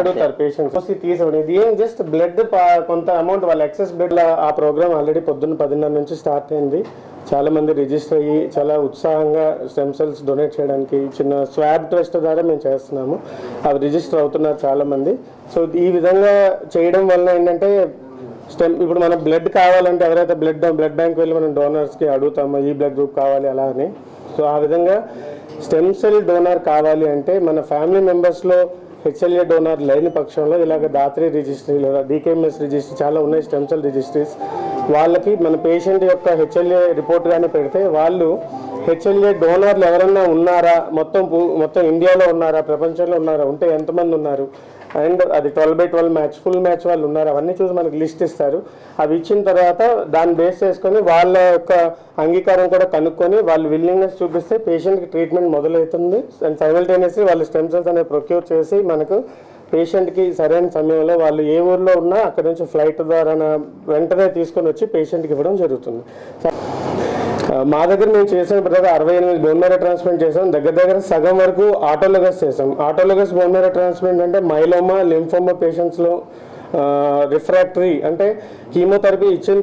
అడుగుతారు పేషెంట్స్ తీసుకోండి ఇది ఏం జస్ట్ బ్లడ్ కొంత అమౌంట్ వాళ్ళ ఎక్సెస్ బ్లడ్ ఆ ప్రోగ్రామ్ ఆల్రెడీ పొద్దున్న పదిన్నర నుంచి స్టార్ట్ అయింది. చాలా మంది రిజిస్టర్ అయ్యి చాలా ఉత్సాహంగా స్టెమ్ సెల్స్ డొనేట్ చేయడానికి చిన్న స్వాబ్ టెస్ట్ ద్వారా మేము చేస్తున్నాము. అవి రిజిస్టర్ అవుతున్నారు చాలా మంది. సో ఈ విధంగా చేయడం వల్ల ఏంటంటే స్టెమ్ ఇప్పుడు మనం బ్లడ్ కావాలంటే ఎవరైతే బ్లడ్ బ్లడ్ బ్యాంక్ వెళ్ళి మనం డోనర్స్కి అడుగుతామో ఈ బ్లడ్ గ్రూప్ కావాలి అలా అని. సో ఆ విధంగా స్టెమ్ సెల్ డోనర్ కావాలి అంటే మన ఫ్యామిలీ మెంబర్స్లో హెచ్ఎల్ఏ డోనర్ లేని పక్షంలో ఇలాగ దాత్రి రిజిస్ట్రీ లేదా డీకేఎంఎస్ రిజిస్ట్రీ చాలా ఉన్నాయి స్టెమ్ సెల్ రిజిస్ట్రీస్. వాళ్ళకి మన పేషెంట్ యొక్క హెచ్ఎల్ఏ రిపోర్ట్ కానీ పెడితే వాళ్ళు హెచ్ఎల్ఏ డోనర్లు ఎవరన్నా ఉన్నారా మొత్తం మొత్తం ఇండియాలో ఉన్నారా ప్రపంచంలో ఉన్నారా ఉంటే ఎంతమంది ఉన్నారు అండ్ అది twelve by twelve match full match వాళ్ళు ఉన్నారు. అవన్నీ చూసి మనకు లిస్ట్ ఇస్తారు. అవి ఇచ్చిన తర్వాత దాన్ని బేస్ చేసుకొని వాళ్ళ యొక్క అంగీకారం కూడా కనుక్కొని వాళ్ళు విల్లింగ్నెస్ చూపిస్తే పేషెంట్కి ట్రీట్మెంట్ మొదలవుతుంది. అండ్ సైమల్టేనియస్లీ వాళ్ళు స్టెమ్ సెల్స్ అనేవి ప్రొక్యూర్ చేసి మనకు పేషెంట్కి సరైన సమయంలో వాళ్ళు ఏ ఊర్లో ఉన్నా అక్కడ నుంచి ఫ్లైట్ ద్వారా వెంటనే తీసుకొని వచ్చి పేషెంట్కి ఇవ్వడం జరుగుతుంది. మా దగ్గర మేము చేసిన ప్రతి అరవై ఎనిమిది బోన్ మేర ట్రాన్స్ప్లాంట్ చేసాం. దగ్గర దగ్గర సగం వరకు ఆటోలోగస్ చేసాం. ఆటోలోగస్ బోన్ మేర ట్రాన్స్ప్లాంట్ అంటే మైలోమా లింఫోమా పేషెంట్స్లో రిఫ్రాక్టరీ అంటే కీమోథెరపీ ఇచ్చిన